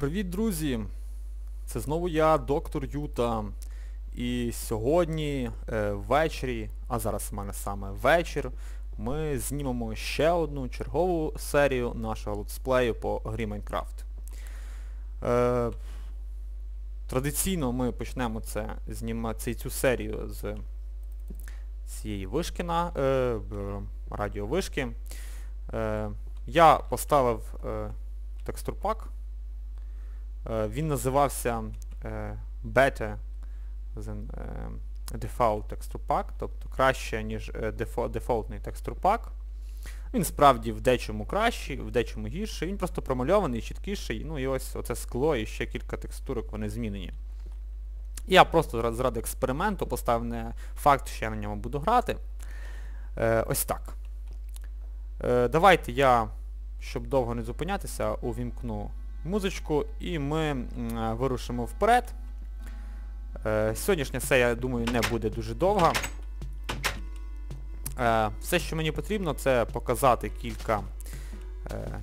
Привіт, друзі! Це знову я, доктор Юта. І сьогодні е, ввечері, а зараз в мене саме вечір, ми знімемо ще одну чергову серію нашого летсплею по грі Майнкрафт. Е, традиційно ми почнемо це знімати цю серію з цієї вишки на е, радіовишки. Е, я поставив е, текстурпак. Е, Він називався е, Better than е, Default Texture тобто краще, ніж дефо- дефолтний текстурпак. Він справді в дечому кращий, в дечому гірший. Він просто промальований, чіткіший. Ну і ось оце скло і ще кілька текстурок, вони змінені. Я просто заради експерименту поставив не факт, що я на ньому буду грати. Е, ось так. Е, давайте я, щоб довго не зупинятися, увімкну музичку і ми е, вирушимо вперед. Е, сьогоднішня серія, я думаю, не буде дуже довга. Е, все, що мені потрібно, це показати кілька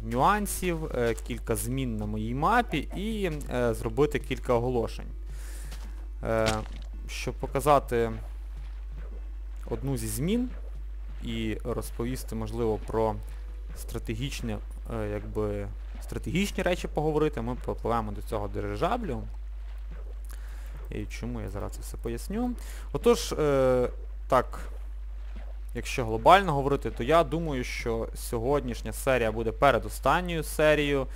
нюансів, кілька змін на моїй мапі і зробити кілька оголошень. Щоб показати одну зі змін і розповісти, можливо, про стратегічне, е, якби, стратегічні речі поговорити, ми попливемо до цього дирижаблю. І чому я зараз це все поясню. Отож, е, так, якщо глобально говорити, то я думаю, що сьогоднішня серія буде передостанньою серією е,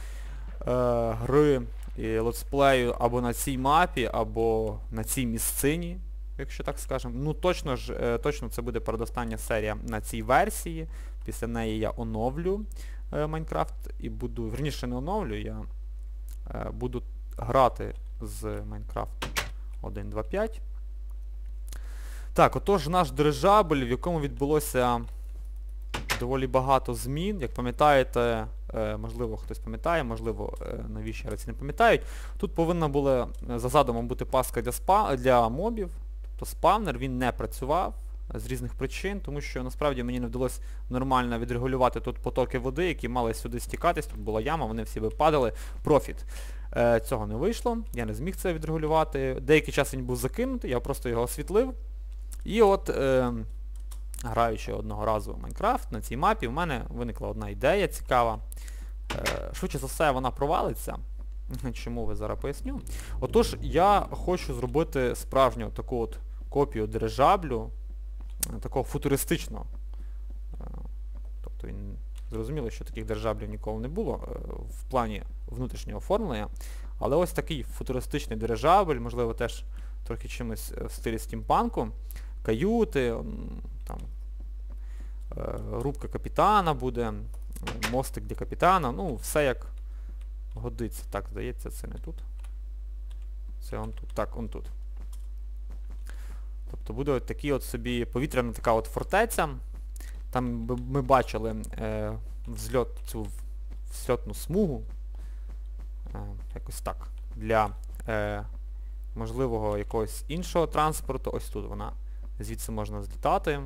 гри і летсплею або на цій мапі, або на цій місцині, якщо так скажемо. Ну точно ж, е, точно це буде передостання серія на цій версії. Після неї я оновлю е, Майнкрафт і буду, верніше не оновлю, я е, буду грати з Майнкрафт 1.2.5. Так, отож наш дирижабль, в якому відбулося доволі багато змін. Як пам'ятаєте, е, можливо хтось пам'ятає, можливо е, нові ще не пам'ятають. Тут повинна була за задумом бути паска для, спа, для мобів. Тобто спавнер він не працював з різних причин, тому що насправді мені не вдалося нормально відрегулювати тут потоки води, які мали сюди стікатись, тут була яма, вони всі випадали. Профіт. Е, цього не вийшло, я не зміг це відрегулювати. Деякий час він був закинутий, я просто його освітлив. І от, е, граючи одного разу в Майнкрафт на цій мапі, в мене виникла одна ідея цікава. Е, швидше за все вона провалиться. Чому ви зараз поясню? Отож, я хочу зробити справжню таку от копію дирижаблю, такого футуристичного. Е, тобто він зрозуміло, що таких дирижаблів ніколи не було е, в плані внутрішнього оформлення. Але ось такий футуристичний дирижабль, можливо, теж трохи чимось е, в стилі стімпанку. Каюти, там, е, рубка капітана буде, мостик для капітана, ну, все як годиться. Так, здається, це не тут. Це он тут. Так, он тут. Тобто буде от такий от собі повітряна така от фортеця. Там ми бачили е, взльот, цю взльотну смугу. Е, якось так. Для е, можливого якогось іншого транспорту. Ось тут вона. Звідси можна злітати.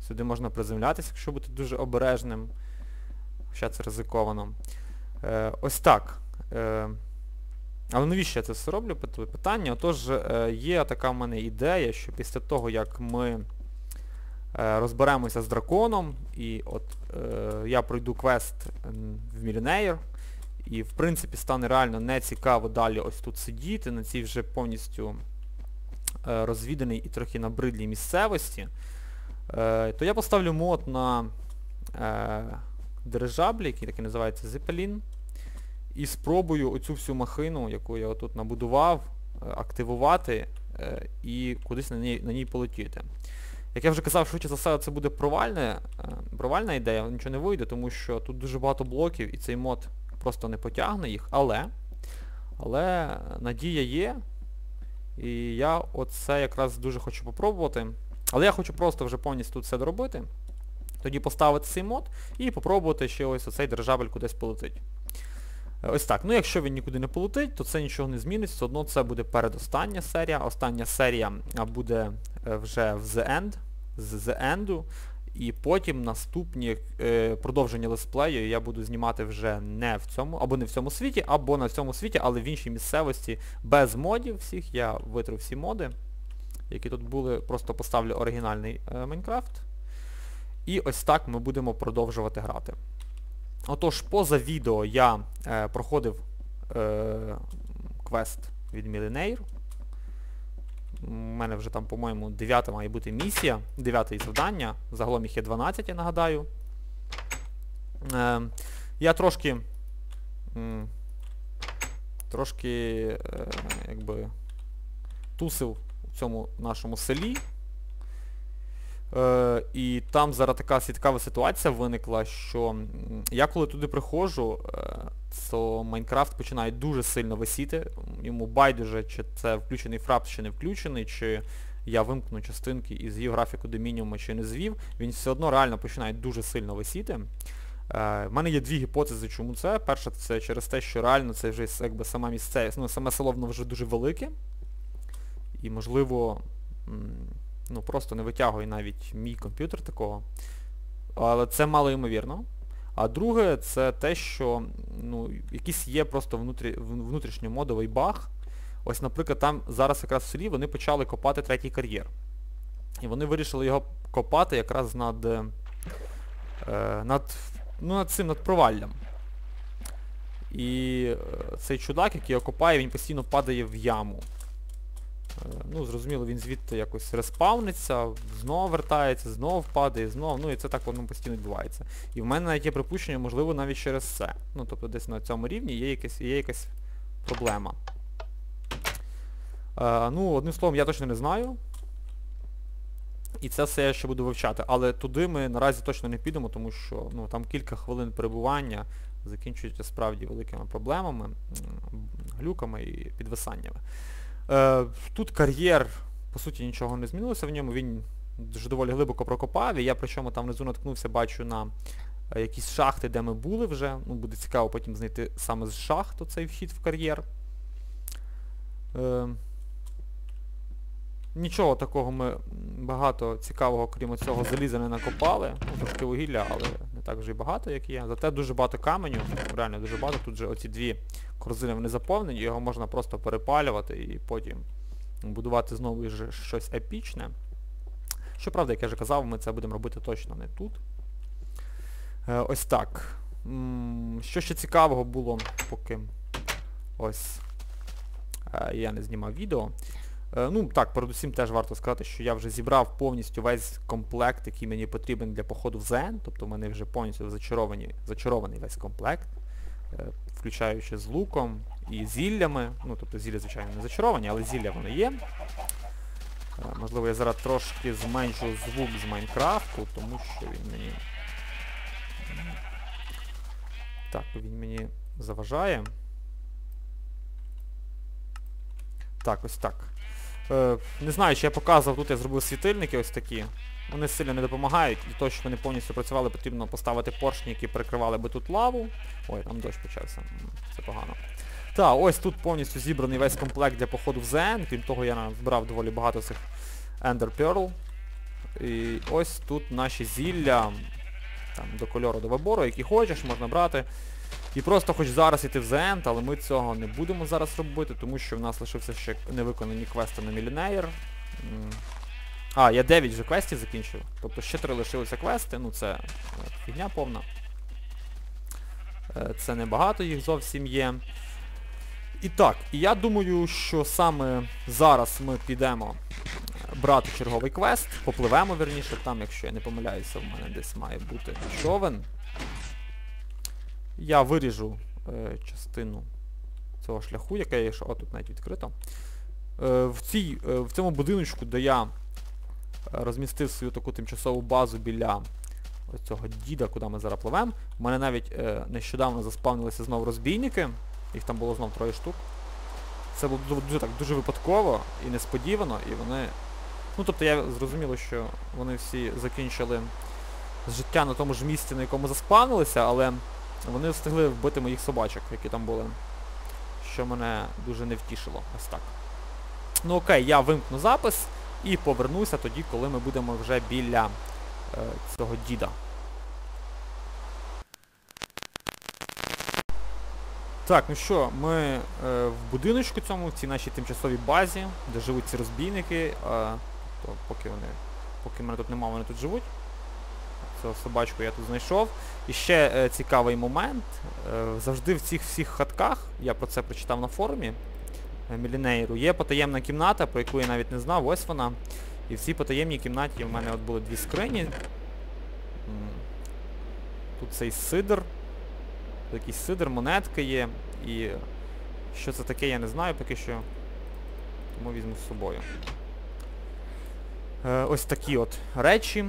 Сюди можна приземлятися, якщо бути дуже обережним. Хоча це ризиковано. Е, ось так. Е, але навіщо я це все роблю? Питання. Отож, е, є така в мене ідея, що після того, як ми е, розберемося з драконом, і от е, я пройду квест в Мілінеєр, і в принципі стане реально не цікаво далі ось тут сидіти, на цій вже повністю розвіданій і трохи набридлій місцевості, то я поставлю мод на дирижаблі, який так і називається Zeppelin, і спробую оцю всю махину, яку я отут набудував, е, активувати е, і кудись на ній, на ній полетіти. Як я вже казав, швидше за все це буде провальне, е, провальна ідея, нічого не вийде, тому що тут дуже багато блоків і цей мод просто не потягне їх, але, але надія є, і я оце якраз дуже хочу попробувати. Але я хочу просто вже повністю тут все доробити, тоді поставити цей мод і попробувати ще ось оцей дирижабль кудись полетить. Ось так. Ну якщо він нікуди не полетить, то це нічого не змінить, все одно це буде передостання серія. Остання серія буде е, вже в The End, з The End, і потім наступні е, продовження летсплею я буду знімати вже не в цьому, або не в цьому світі, або на цьому світі, але в іншій місцевості без модів всіх. Я витру всі моди, які тут були, просто поставлю оригінальний е, І ось так ми будемо продовжувати грати. Отож, поза відео я е, проходив е, квест від Мілінейр. У мене вже там, по-моєму, 9 має бути місія, 9 завдання. Загалом їх є 12, я нагадаю. Е, я трошки... Трошки е, якби тусив у цьому нашому селі. Е, і там зараз така цікава ситуація виникла, що я коли туди приходжу, е, то Майнкрафт починає дуже сильно висіти. Йому байдуже, чи це включений фрапс, чи не включений, чи я вимкну частинки і з'їв графіку до мінімуму, чи не звів, він все одно реально починає дуже сильно висіти. Е, в мене є дві гіпотези, чому це. Перша, це через те, що реально це вже якби сама місце, ну, саме село воно вже дуже велике. І можливо, ну просто не витягує навіть мій комп'ютер такого. Але це мало ймовірно. А друге, це те, що ну, якийсь є просто внутрі, внутрішньомодовий баг. Ось, наприклад, там зараз якраз в селі вони почали копати третій кар'єр. І вони вирішили його копати якраз над е, над, ну, над цим, над проваллям. І е, цей чудак, який його копає, він постійно падає в яму. Е, ну, зрозуміло, він звідти якось респавниться, знову вертається, знову впадає, знову, ну і це так воно постійно відбувається. І в мене навіть є припущення, можливо, навіть через це. Ну, тобто десь на цьому рівні є якась, є якась проблема. Е, ну, одним словом, я точно не знаю. І це все я ще буду вивчати. Але туди ми наразі точно не підемо, тому що ну, там кілька хвилин перебування закінчуються справді великими проблемами, глюками і підвисаннями. Е, Тут кар'єр, по суті, нічого не змінилося в ньому, він дуже доволі глибоко прокопав, і я причому там внизу наткнувся, бачу на е, якісь шахти, де ми були вже. Ну, Буде цікаво потім знайти саме з шахту цей вхід в кар'єр. Е, Нічого такого ми багато цікавого, крім цього, заліза не накопали. Ну, трошки вугілля, але так вже і багато, як є. Зате дуже багато каменю, реально дуже багато. Тут же оці дві корзини вони заповнені, його можна просто перепалювати і потім будувати знову щось епічне. Щоправда, як я вже казав, ми це будемо робити точно не тут. Е, ось так. Що ще цікавого було, поки ось е, я не знімав відео. Е, ну так, передусім теж варто сказати, що я вже зібрав повністю весь комплект, який мені потрібен для походу в ЗН. Тобто в мене вже повністю зачарований, зачарований весь комплект, е, включаючи з луком і зіллями. Ну, тобто зілля, звичайно, не зачаровані, але зілля воно є. Е, можливо, я зараз трошки зменшу звук з Майнкрафту, тому що він мені... Так, він мені заважає. Так, ось так. Е, Не знаю, чи я показував, тут я зробив світильники ось такі. Вони сильно не допомагають. Для того, щоб вони повністю працювали, потрібно поставити поршні, які перекривали би тут лаву. Ой, там дощ почався. Це погано. Так, ось тут повністю зібраний весь комплект для походу в ЗН. Крім того, я збирав доволі багато цих Ender Pearl. І ось тут наші зілля там, до кольору до вибору, які хочеш, можна брати. І просто хоч зараз йти в The але ми цього не будемо зараз робити, тому що в нас лишився ще невиконані квести на Мілінеєр. А, я 9 вже квестів закінчив. Тобто ще 3 лишилися квести, ну це фігня повна. Е, це небагато їх зовсім є. І так, і я думаю, що саме зараз ми підемо брати черговий квест, попливемо, верніше, там, якщо я не помиляюся, в мене десь має бути човен. Я виріжу е, частину цього шляху, яке є, що... О, навіть відкрито. Е, в, цій, е, в цьому будиночку, де я розмістив свою таку тимчасову базу біля цього діда, куди ми зараз пливемо. У мене навіть е, нещодавно заспавнилися знову розбійники. Їх там було знову троє штук. Це було дуже так, дуже випадково і несподівано, і вони... Ну тобто я зрозуміло, що вони всі закінчили життя на тому ж місці, на якому заспавнилися, але вони встигли вбити моїх собачок, які там були. Що мене дуже не втішило. Ось так. Ну окей, я вимкну запис і повернуся тоді, коли ми будемо вже біля е, цього діда. Так, ну що, ми е, в будиночку цьому, в цій нашій тимчасовій базі, де живуть ці розбійники. Е, то поки вони. Поки мене тут немає, вони тут живуть. Собачку я тут знайшов. І ще е, цікавий момент. Е, завжди в цих всіх хатках, я про це прочитав на форумі е, Мілінейру, є потаємна кімната, про яку я навіть не знав, ось вона. І в цій потаємній кімнаті в мене от були дві скрині. Тут цей сидр. Тут якийсь сидр, монетка є. І що це таке, я не знаю поки що. Тому візьму з собою. Е, ось такі от речі.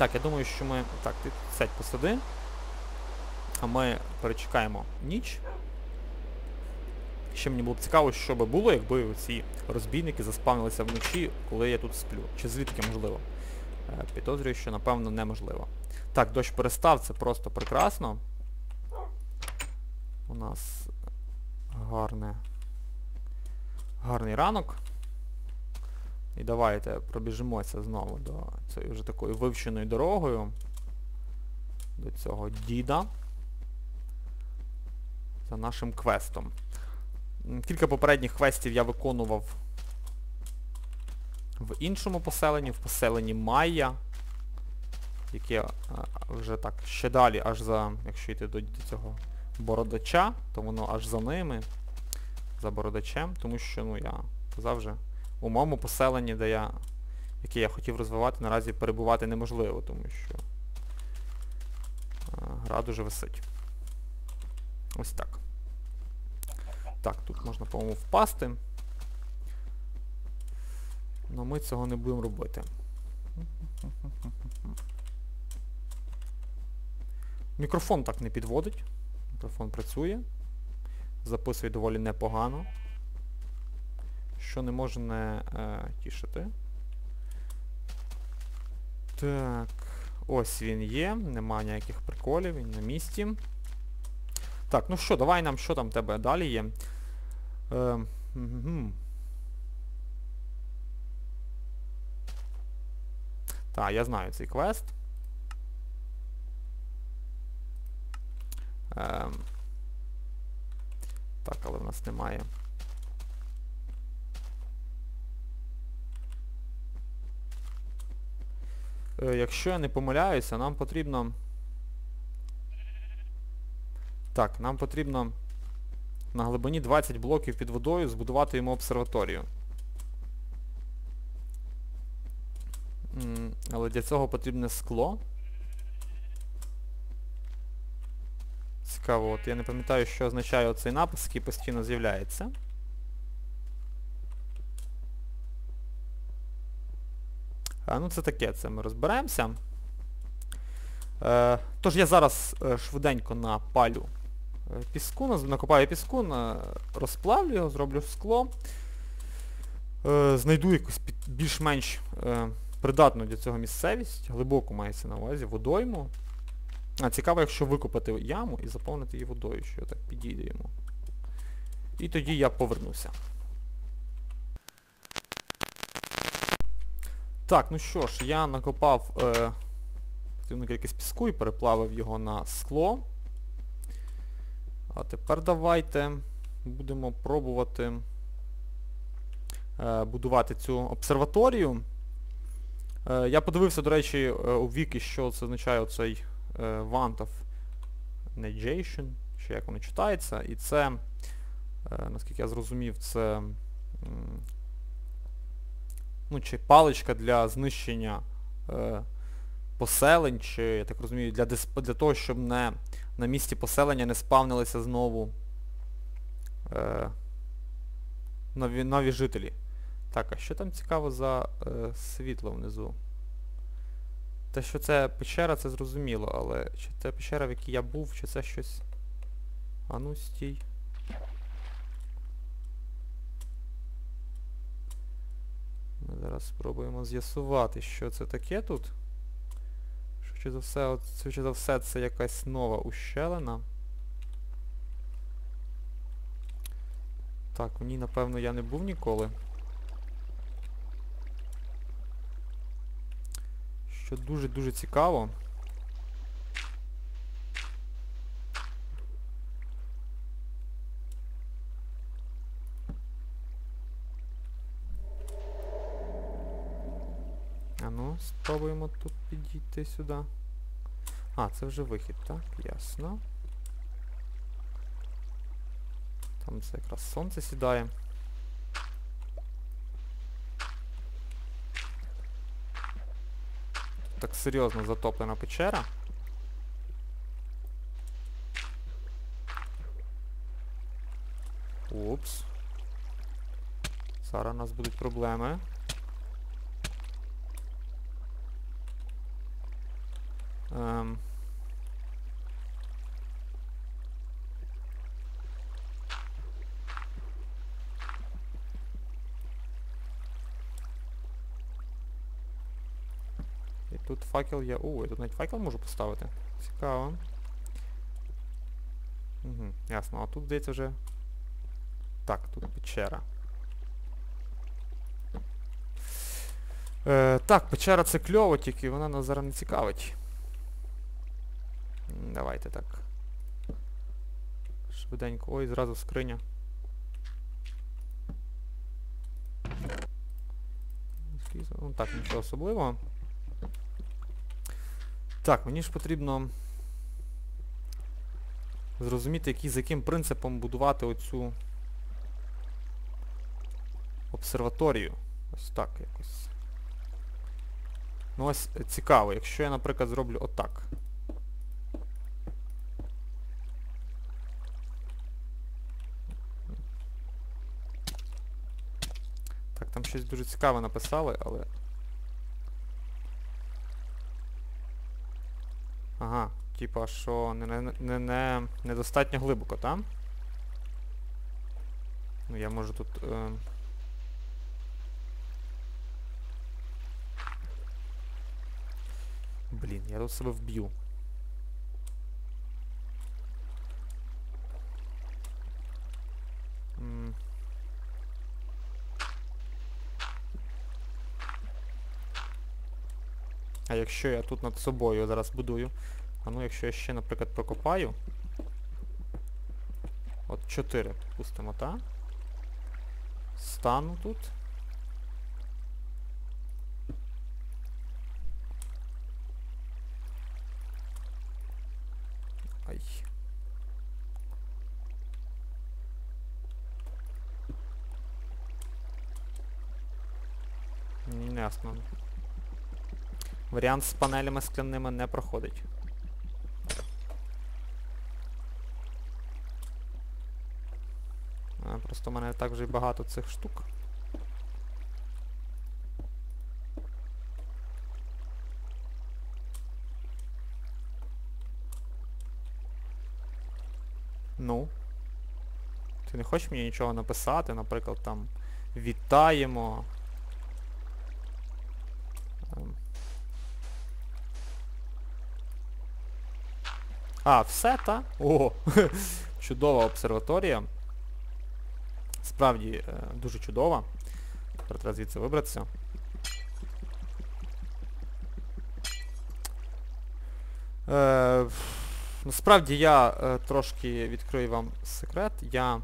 Так, я думаю, що ми... Так, ти сядь посади. А ми перечекаємо ніч. Ще мені було б цікаво, що би було, якби ці розбійники заспавнилися вночі, коли я тут сплю. Чи звідки можливо? Е, Підозрюю, що напевно неможливо. Так, дощ перестав, це просто прекрасно. У нас гарне, гарний ранок. І давайте пробіжимося знову до цієї вже такою вивченою дорогою. До цього діда. За нашим квестом. Кілька попередніх квестів я виконував в іншому поселенні, в поселенні Майя, яке вже так ще далі, аж за, якщо йти до, до цього бородача, то воно аж за ними, за бородачем, тому що, ну, я казав вже, у моєму поселенні, де я, яке я хотів розвивати, наразі перебувати неможливо, тому що гра дуже висить. Ось так. Так, тут можна, по-моєму, впасти. Але ми цього не будемо робити. Мікрофон так не підводить. Мікрофон працює. Записує доволі непогано. Що не може не е, тішити. Так. Ось він є. Нема ніяких приколів, він на місці. Так, ну що, давай нам, що там тебе далі є. Е, угу. Так, я знаю цей квест. Ем. Так, але в нас немає. Якщо я не помиляюся, нам потрібно... Так, нам потрібно на глибині 20 блоків під водою збудувати йому обсерваторію. Але для цього потрібне скло. Цікаво, от я не пам'ятаю, що означає оцей напис, який постійно з'являється. Ну це таке, це ми розберемося. Е, тож я зараз е, швиденько напалю е, піску, накопаю піску, розплавлю його, зроблю скло. Е, знайду якусь більш-менш е, придатну для цього місцевість, глибоку мається на увазі, водойму. А, цікаво, якщо викопати яму і заповнити її водою, що так підійде йому. І тоді я повернуся. Так, ну що ж, я накопав е, потрібну кількість піску і переплавив його на скло. А тепер давайте будемо пробувати е, будувати цю обсерваторію. Е, я подивився, до речі, е, у Вікі, що це означає оцей е, want of negation, чи як воно читається, і це, е, наскільки я зрозумів, це ну, чи паличка для знищення е, поселень, чи, я так розумію, для, дисп... для того, щоб не на місці поселення не спавнилися знову е, нові, нові жителі. Так, а що там цікаво за е, світло внизу? Те, що це печера, це зрозуміло, але чи це печера, в якій я був, чи це щось... А ну стій. Ми зараз спробуємо з'ясувати, що це таке тут. Що за все, от, що за все це якась нова ущелина. Так, в ній, напевно, я не був ніколи. що дуже-дуже цікаво. А ну, спробуємо тут підійти сюди. А, це вже вихід, так? Ясно. Там це якраз сонце сідає. Тут так серйозно затоплена печера. Упс. Зараз у нас будуть проблеми. Ем. І тут факел є. О, я тут навіть факел можу поставити. Цікаво. Угу, ясно. А тут, здається, вже... Так, тут печера. Е, так, печера це кльово, тільки вона нас зараз не цікавить. Давайте так. Швиденько. Ой, зразу скриня. Ну так, нічого особливого. Так, мені ж потрібно зрозуміти, який, за яким принципом будувати оцю обсерваторію. Ось так якось. Ну ось е, цікаво, якщо я, наприклад, зроблю отак. Так, там щось дуже цікаве написали, але... Ага, типа, що не, не, не, не, недостатньо глибоко, так? Ну я можу тут... Е... Блін, я тут себе вб'ю. Якщо я тут над собою зараз будую, а ну якщо я ще, наприклад, прокопаю. От 4, пустимо, так? Стану тут. Ай. М, Ясно. Варіант з панелями скляними не проходить. Просто в мене так вже й багато цих штук. Ну. Ти не хочеш мені нічого написати, наприклад, там вітаємо. А, все, та? О! чудова обсерваторія. Справді е, дуже чудова. Тепер треба звідси вибратися. Е, насправді я е, трошки відкрию вам секрет. Я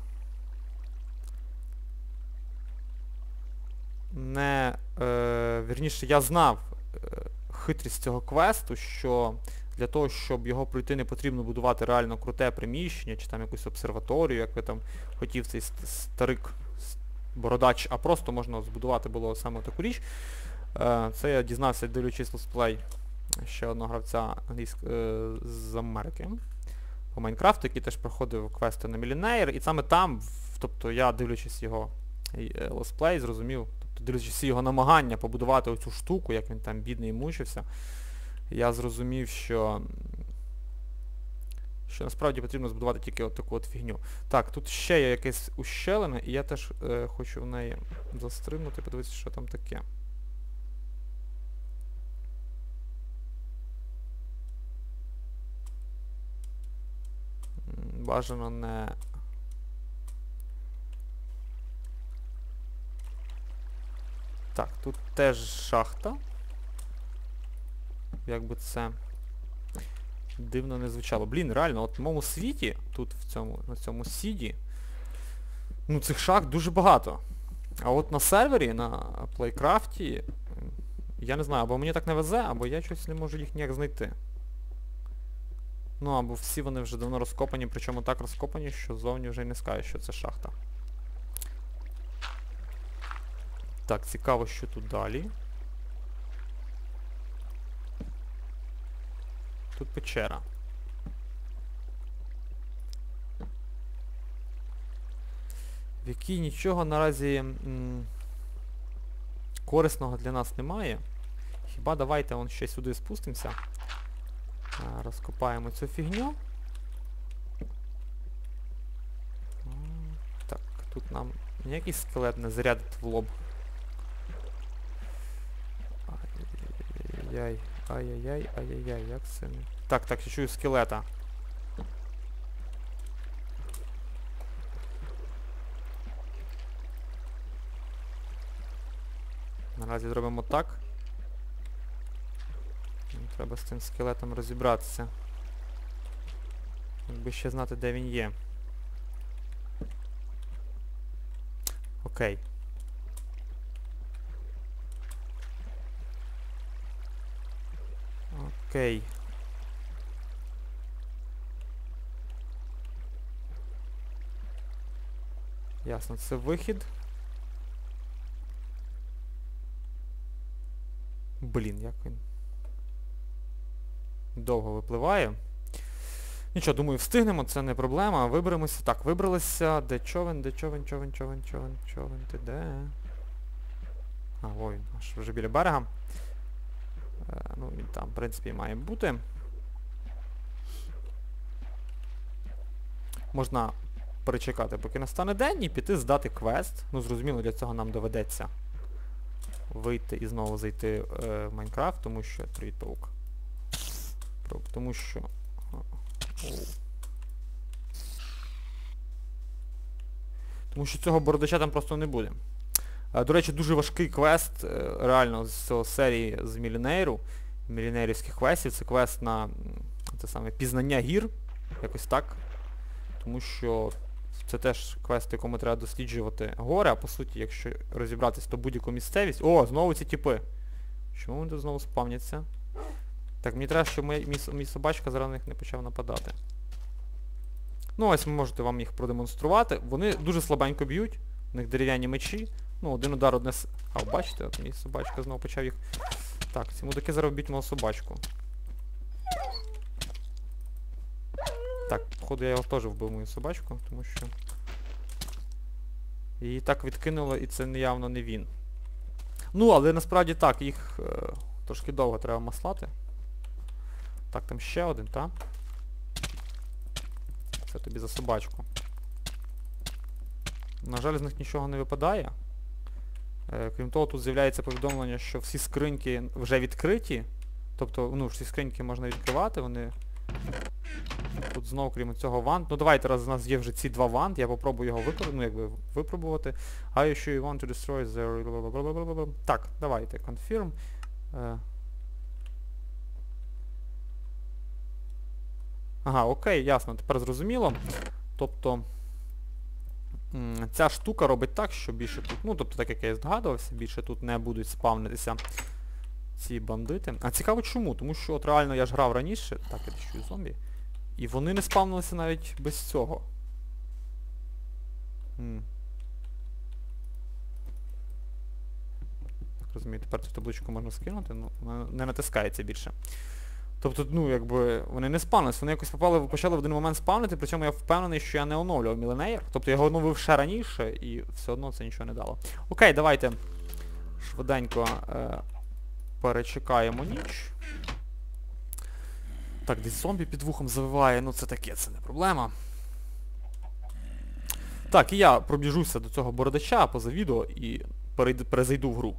не... Е, вірніше, я знав е, хитрість цього квесту, що для того, щоб його пройти, не потрібно будувати реально круте приміщення, чи там якусь обсерваторію, як ви там хотів цей старик бородач, а просто можна збудувати було саме таку річ. Е, Це я дізнався, дивлячись летсплей ще одного гравця е, з Америки по Майнкрафту, який теж проходив квести на Мілінеєр, і саме там, тобто я дивлячись його е, летсплей, зрозумів, тобто дивлячись його намагання побудувати оцю штуку, як він там бідний мучився, я зрозумів, що що насправді потрібно збудувати тільки от таку от фігню. Так, тут ще є якесь ущелина, і я теж е, хочу в неї застрибнути, подивитися, що там таке. Бажано не... Так, тут теж шахта. Як би це дивно не звучало. Блін, реально, от в моєму світі, тут в цьому, на цьому сіді, ну цих шахт дуже багато. А от на сервері, на плейкрафті, я не знаю, або мені так не везе, або я щось не можу їх ніяк знайти. Ну, або всі вони вже давно розкопані, причому так розкопані, що зовні вже й не скажеш, що це шахта. Так, цікаво, що тут далі. Тут печера. В якій нічого наразі корисного для нас немає. Хіба давайте вон ще сюди спустимося. Розкопаємо цю фігню. Так, тут нам ніякий скелет не зарядить в лоб. Ай-яй-яй, ай-яй-яй, ай-яй-яй, як це. Так, так, я чую скелета. Наразі зробимо так. Треба з цим скелетом розібратися. Якби ще знати, де він є. Окей. Окей. Ясно, це вихід. Блін, як він. Довго випливає. Нічого, думаю, встигнемо, це не проблема. Виберемося. Так, вибралися. Де човен, де човен, човен, човен, човен, човен, ти де? А, ой, аж вже біля берега. Ну, він там, в принципі, має бути. Можна перечекати, поки настане день, і піти здати квест. Ну, зрозуміло, для цього нам доведеться вийти і знову зайти е, в Майнкрафт, тому що... Привіт, паук. Тому що... Тому що цього бородача там просто не буде. До речі, дуже важкий квест, е, реально, з цього серії з Мілінейру, мілінейрівських квестів. Це квест на це саме пізнання гір, якось так. Тому що це теж квест, якому треба досліджувати гори, а по суті, якщо розібратись, то будь-яку місцевість... О, знову ці тіпи. Чому вони тут знову спавняться? Так, мені треба, щоб мій, мій собачка зараз на них не почав нападати. Ну ось ви можете вам їх продемонструвати. Вони дуже слабенько б'ють, у них дерев'яні мечі. Ну, один удар одне с... А, бачите, от мій собачка знову почав їх... Так, ці мудаки зараз мого собачку. Так, походу я його теж вбив мою собачку, тому що... Її так відкинуло і це явно не він. Ну, але насправді так, їх е, трошки довго треба маслати. Так, там ще один, так? Це тобі за собачку. На жаль, з них нічого не випадає. Е, крім того, тут з'являється повідомлення, що всі скриньки вже відкриті. Тобто, ну, всі скриньки можна відкривати, вони... Тут знову, крім цього вант. Ну давайте, раз у нас є вже ці два вант, я попробую його викор... ну, якби, випробувати. Are you want to destroy the... Так, давайте, confirm. Е, Ага, окей, ясно, тепер зрозуміло. Тобто ця штука робить так, що більше тут, ну тобто так як я і здогадувався, більше тут не будуть спавнитися ці бандити. А цікаво чому? Тому що от реально я ж грав раніше, так, я чую зомбі, і вони не спавнилися навіть без цього. Так розумію, тепер цю табличку можна скинути, ну вона не натискається більше. Тобто, ну, якби, вони не спавнились, вони якось попали, почали в один момент спавнити, причому я впевнений, що я не оновлював Міленеєр. Тобто я його оновив ще раніше і все одно це нічого не дало. Окей, давайте швиденько е, перечекаємо ніч. Так, десь зомбі під вухом завиває, ну це таке, це не проблема. Так, і я пробіжуся до цього бородача поза відео і перейду, перезайду в гру.